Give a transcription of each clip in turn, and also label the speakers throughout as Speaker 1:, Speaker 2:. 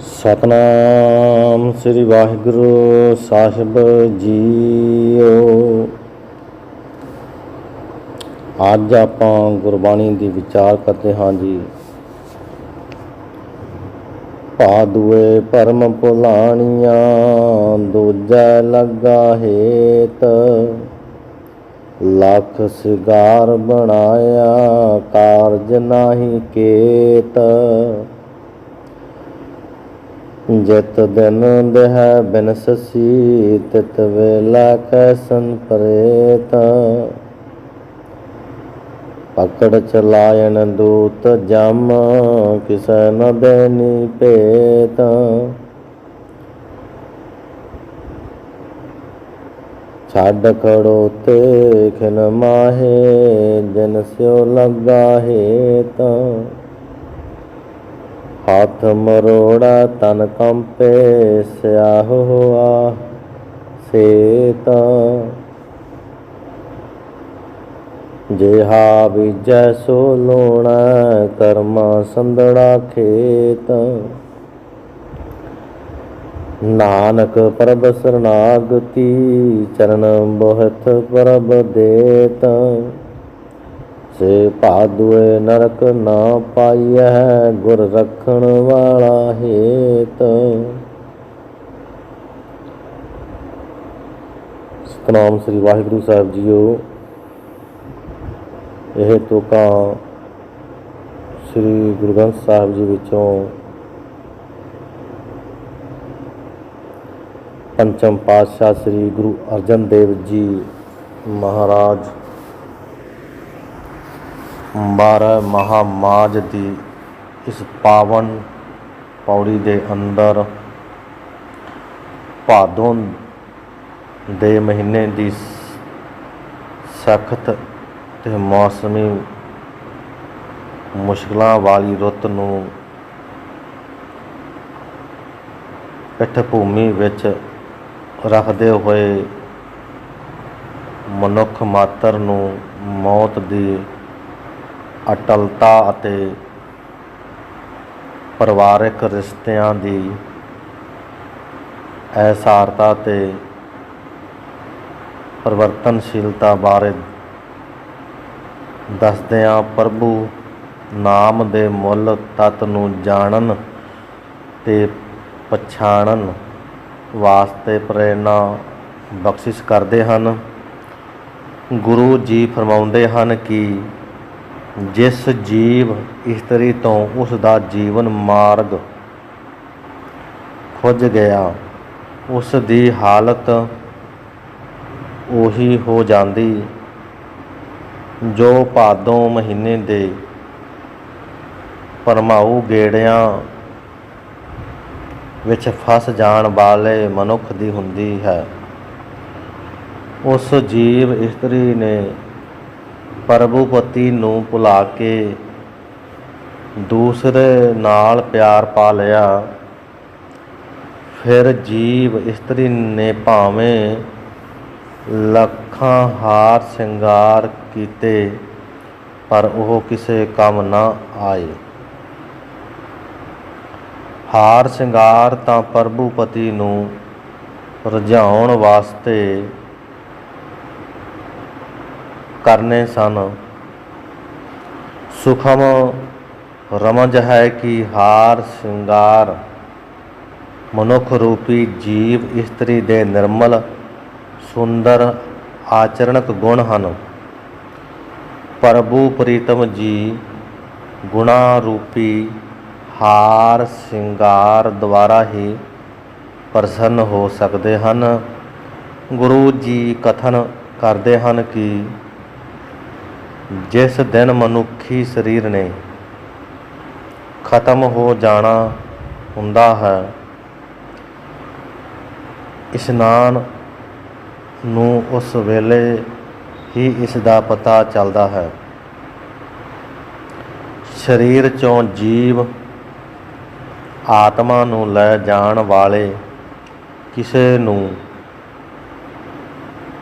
Speaker 1: ਸਤਨਾਮ ਸ੍ਰੀ ਵਾਹਿਗੁਰੂ ਸਾਹਿਬ ਜੀਓ। ਅੱਜ ਆਪਾਂ ਗੁਰਬਾਣੀ ਦੀ ਵਿਚਾਰ ਕਰਦੇ ਹਾਂ ਜੀ। ਪਾਦੂਏ ਪਰਮ ਪੁਲਾਣੀਆਂ ਦੂਜਾ ਲੱਗਾ ਹੇਤ। ਲੱਖ ਸਿਗਾਰ ਬਣਾਇਆ, ਕਾਰਜ ਨਾਹੀ ਕੇਤ। ਜਿਤ ਦਿਨ ਦਹ ਬਿਨ ਸਸੀ, ਤਿਤ ਵੇਲਾ ਕੈਸਨ ਪ੍ਰੇਤ। ਪਕੜ ਚਲਾਇਨ ਦੂਤ ਜਮ, ਕਿਸੈ ਨ ਦੇਨੀ ਭੇਤ। ਛੱਡ ਖੜੋ ਤੇ ਖਿਨ ਮਾਹੇ ਜਨ ਸਿਓ ਲੱਗਾ ਹੇਤ। ਹੱਥ ਮਰੋੜਾ ਤਨ ਕੰਪੇ ਸਿਆਹ ਹੋਆ ਸੇਤ। ਜਿਹਾ ਬੀਜੈ ਸੋ ਲੋਣਾ, ਕਰਮਾ ਸੰਦੜਾ ਖੇਤ। ਨਾਨਕ ਪ੍ਰਭ ਸਰਨਾਗਤੀ, ਚਰਨ ਬਹੁਤ ਪ੍ਰਭ ਦੇਤ। ਸੇ ਭਾਦੁਏ ਨਰਕ ਨਾ ਪਾਈਐ ਗੁਰ ਰਖਣ ਵਾਲਾ ਹੇਤ। ਸਤਨਾਮ ਸ੍ਰੀ ਵਾਹਿਗੁਰੂ ਸਾਹਿਬ ਜੀਓ, ਇਹ ਤੁਕਾਂ ਸ੍ਰੀ ਗੁਰੂ ਗ੍ਰੰਥ ਸਾਹਿਬ ਜੀ ਵਿੱਚੋਂ ਪੰਚਮ ਪਾਤਸ਼ਾਹ ਸ੍ਰੀ ਗੁਰੂ ਅਰਜਨ ਦੇਵ ਜੀ ਮਹਾਰਾਜ ਬਾਰਹ ਮਹਾਮਾਜ ਦੀ ਇਸ ਪਾਵਨ ਪੌੜੀ ਦੇ ਅੰਦਰ ਭਾਦੋਂ ਦੇ ਮਹੀਨੇ ਦੀ ਸਖਤ ਤੇ ਮੌਸਮੀ ਮੁਸ਼ਕਲਾਂ ਵਾਲੀ ਰੁੱਤ ਨੂੰ ਪਿੱਠ ਭੂਮੀ ਵਿੱਚ ਰੱਖਦੇ ਹੋਏ ਮਨੁੱਖ ਮਾਤਰ ਨੂੰ ਮੌਤ ਦੀ ਅਟਲਤਾ ਅਤੇ ਪਰਿਵਾਰਕ ਰਿਸ਼ਤਿਆਂ ਦੀ ਅਸਾਰਤਾ ਤੇ ਪਰਿਵਰਤਨਸ਼ੀਲਤਾ ਬਾਰੇ ਦੱਸਦਿਆਂ ਪ੍ਰਭੂ ਨਾਮ ਦੇ ਮੁੱਲ ਤਤ ਨੂੰ ਜਾਣਨ ਤੇ ਪਛਾਣਨ ਵਾਸਤੇ ਪ੍ਰੇਰਣਾ ਬਖਸ਼ਿਸ਼ ਕਰਦੇ ਹਨ। ਗੁਰੂ ਜੀ ਫਰਮਾਉਂਦੇ ਹਨ ਕਿ ਜਿਸ ਜੀਵ ਇਸਤਰੀ ਤੋਂ ਉਸ ਦਾ ਜੀਵਨ ਮਾਰਗ ਖੁੱਜ ਗਿਆ, ਉਸ ਦੀ ਹਾਲਤ ਉਹੀ ਹੋ ਜਾਂਦੀ, ਜੋ ਭਾਦੋਂ ਮਹੀਨੇ ਦੇ ਪਰਮਾਉ ਗੇੜਿਆਂ ਵਿੱਚ ਫਸ ਜਾਣ ਵਾਲੇ ਮਨੁੱਖ ਦੀ ਹੁੰਦੀ ਹੈ। ਉਸ ਜੀਵ ਇਸਤਰੀ ਨੇ ਪ੍ਰਭੂਪਤੀ ਨੂੰ ਭੁਲਾ ਕੇ ਦੂਸਰੇ ਨਾਲ ਪਿਆਰ ਪਾ ਲਿਆ। ਫਿਰ ਜੀਵ ਇਸਤਰੀ ਨੇ ਭਾਵੇਂ ਲੱਖਾਂ ਹਾਰ ਸ਼ਿੰਗਾਰ ਕੀਤੇ, ਪਰ ਉਹ ਕਿਸੇ ਕੰਮ ਨਾ ਆਏ। ਹਾਰ ਸ਼ਿੰਗਾਰ ਤਾਂ ਪ੍ਰਭੂਪਤੀ ਨੂੰ ਰਝਾਉਣ ਵਾਸਤੇ ਕਰਨੇ ਸਨ। ਸੁਖਮ ਰਮਜ ਹੈ ਕਿ ਹਾਰ ਸ਼ਿੰਗਾਰ। ਮਨੁੱਖ ਰੂਪੀ ਜੀਵ ਇਸਤਰੀ ਦੇ ਨਿਰਮਲ, ਸੁੰਦਰ ਆਚਰਣਕ ਗੁਣ ਹਨ। ਪ੍ਰਭੂ ਪ੍ਰੀਤਮ ਜੀ ਗੁਣਾ ਰੂਪੀ ਹਾਰ ਸ਼ਿੰਗਾਰ ਦੁਆਰਾ ਹੀ ਪ੍ਰਸੰਨ ਹੋ ਸਕਦੇ ਹਨ। ਗੁਰੂ ਜੀ ਕਥਨ ਕਰਦੇ ਹਨ ਕਿ ਜਿਸ ਦਿਨ ਮਨੁੱਖੀ ਸਰੀਰ ਨੇ ਖਤਮ ਹੋ ਜਾਣਾ ਹੁੰਦਾ ਹੈ, ਇਸ਼ਨਾਨ ਨੂੰ ਉਸ ਵੇਲੇ ਹੀ ਇਸ ਦਾ ਪਤਾ ਚੱਲਦਾ ਹੈ। ਸਰੀਰ ਚੋਂ ਜੀਵ ਆਤਮਾ ਨੂੰ ਲੈ ਜਾਣ ਵਾਲੇ ਕਿਸੇ ਨੂੰ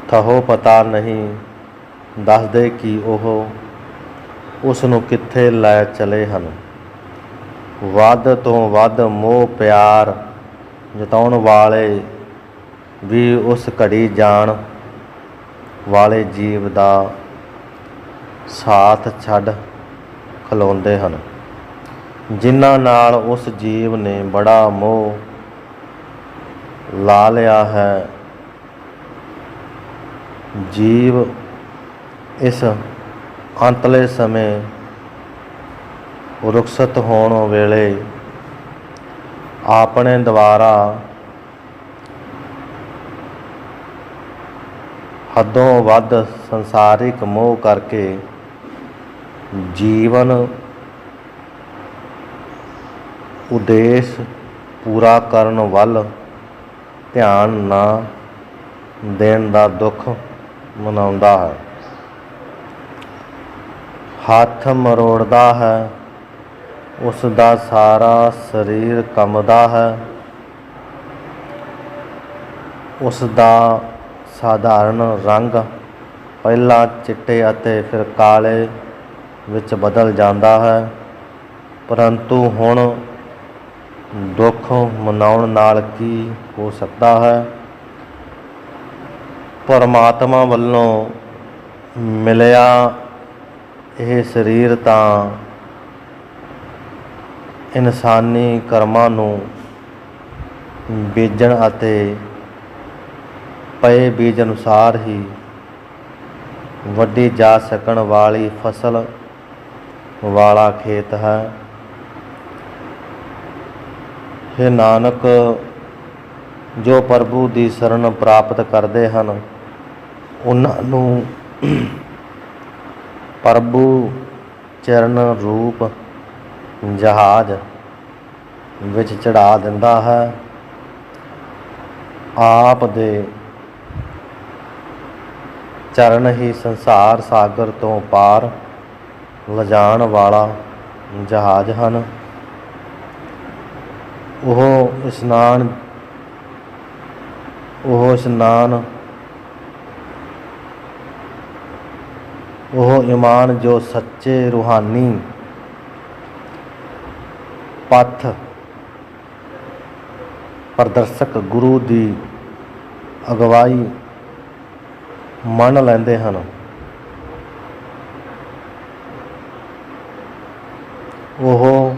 Speaker 1: ਥਹੋ ਪਤਾ ਨਹੀਂ ਦੱਸਦੇ ਕਿ ਉਹ ਉਸ ਨੂੰ ਕਿੱਥੇ ਲੈ ਚਲੇ ਹਨ। ਵੱਧ ਤੋਂ ਵੱਧ ਮੋਹ, ਪਿਆਰ ਜਤਾਉਣ ਵਾਲੇ ਵੀ ਉਸ ਘੜੀ ਜਾਣ ਵਾਲੇ ਜੀਵ ਦਾ ਸਾਥ ਛੱਡ ਖਲੋਂਦੇ ਹਨ। ਜਿਨ੍ਹਾਂ ਨਾਲ ਉਸ ਜੀਵ ਨੇ ਬੜਾ ਮੋਹ ਲਾ ਲਿਆ ਹੈ। ਜੀਵ ਇਸ ਅੰਤਲੇ ਸਮੇਂ ਰੁਖਸਤ ਹੋਣ ਵੇਲੇ ਆਪਣੇ ਦੁਆਰਾ ਹੱਦੋਂ ਵੱਧ ਸੰਸਾਰਿਕ ਮੋਹ ਕਰਕੇ ਜੀਵਨ ਉਦੇਸ਼ ਪੂਰਾ ਕਰਨ ਵੱਲ ਧਿਆਨ ਨਾ ਦੇਣ ਦਾ ਦੁੱਖ ਮਨਾਉਂਦਾ ਹੈ। ਹੱਥ ਮਰੋੜਦਾ ਹੈ ਉਸ ਦਾ ਸਾਰਾ ਸਰੀਰ ਕੰਬਦਾ ਹੈ। ਉਸ ਦਾ ਸਾਧਾਰਨ ਰੰਗ ਪਹਿਲਾਂ ਚਿੱਟੇ ਅਤੇ ਫਿਰ ਕਾਲੇ ਵਿੱਚ ਬਦਲ ਜਾਂਦਾ ਹੈ, ਪਰੰਤੂ ਹੁਣ ਦੁੱਖ ਮਨਾਉਣ ਨਾਲ ਕੀ ਹੋ ਸਕਦਾ ਹੈ? ਪਰਮਾਤਮਾ ਵੱਲੋਂ ਮਿਲਿਆ ਇਹ ਸਰੀਰ ਤਾਂ ਇਨਸਾਨੀ ਕਰਮਾਂ ਨੂੰ ਬੀਜਣ ਅਤੇ ਪਏ ਬੀਜ ਅਨੁਸਾਰ ਹੀ ਵੱਢੀ ਜਾ ਸਕਣ ਵਾਲੀ ਫਸਲ ਵਾਲਾ ਖੇਤ ਹੈ। ਹੈ ਨਾਨਕ, ਜੋ ਪ੍ਰਭੂ ਦੀ ਸ਼ਰਨ ਪ੍ਰਾਪਤ ਕਰਦੇ ਹਨ, ਉਹਨਾਂ ਨੂੰ ਪ੍ਰਭੂ ਚਰਨ ਰੂਪ ਜਹਾਜ਼ ਵਿੱਚ ਚੜਾ ਦਿੰਦਾ ਹੈ। ਆਪ ਦੇ ਚਰਨ ਹੀ ਸੰਸਾਰ ਸਾਗਰ ਤੋਂ ਪਾਰ ਲਿਜਾਣ ਵਾਲਾ ਜਹਾਜ਼ ਹਨ। ਉਹ ਇਸ਼ਨਾਨ ਉਹ ਇਸ਼ਨਾਨ ਉਹ ਇਮਾਨ ਜੋ ਸੱਚੇ ਰੂਹਾਨੀ ਪਥ ਪ੍ਰਦਰਸ਼ਕ ਗੁਰੂ ਦੀ ਅਗਵਾਈ ਮੰਨ ਲੈਂਦੇ ਹਨ। ਉਹ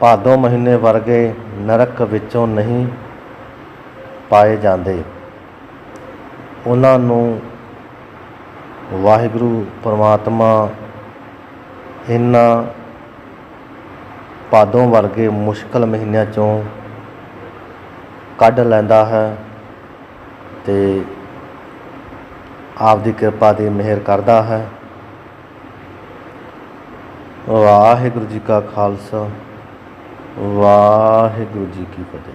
Speaker 1: ਭਾਦੋ ਮਹੀਨੇ ਵਰਗੇ ਨਰਕ ਵਿੱਚੋਂ ਨਹੀਂ ਪਾਏ ਜਾਂਦੇ। ਉਹਨਾਂ ਨੂੰ ਵਾਹਿਗੁਰੂ, ਪਰਮਾਤਮਾ ਇਹਨਾਂ ਪਾਦੋਂ ਵਰਗੇ ਮੁਸ਼ਕਲ ਮਹੀਨਿਆਂ ਚੋਂ ਕੱਢ ਲੈਂਦਾ ਹੈ ਤੇ ਆਪ ਦੀ ਕਿਰਪਾ ਦੀ ਮਿਹਰ ਕਰਦਾ ਹੈ। ਵਾਹਿਗੁਰੂ ਜੀ ਕਾ ਖਾਲਸਾ, ਵਾਹਿਗੁਰੂ ਜੀ ਕੀ ਫਤਿਹ।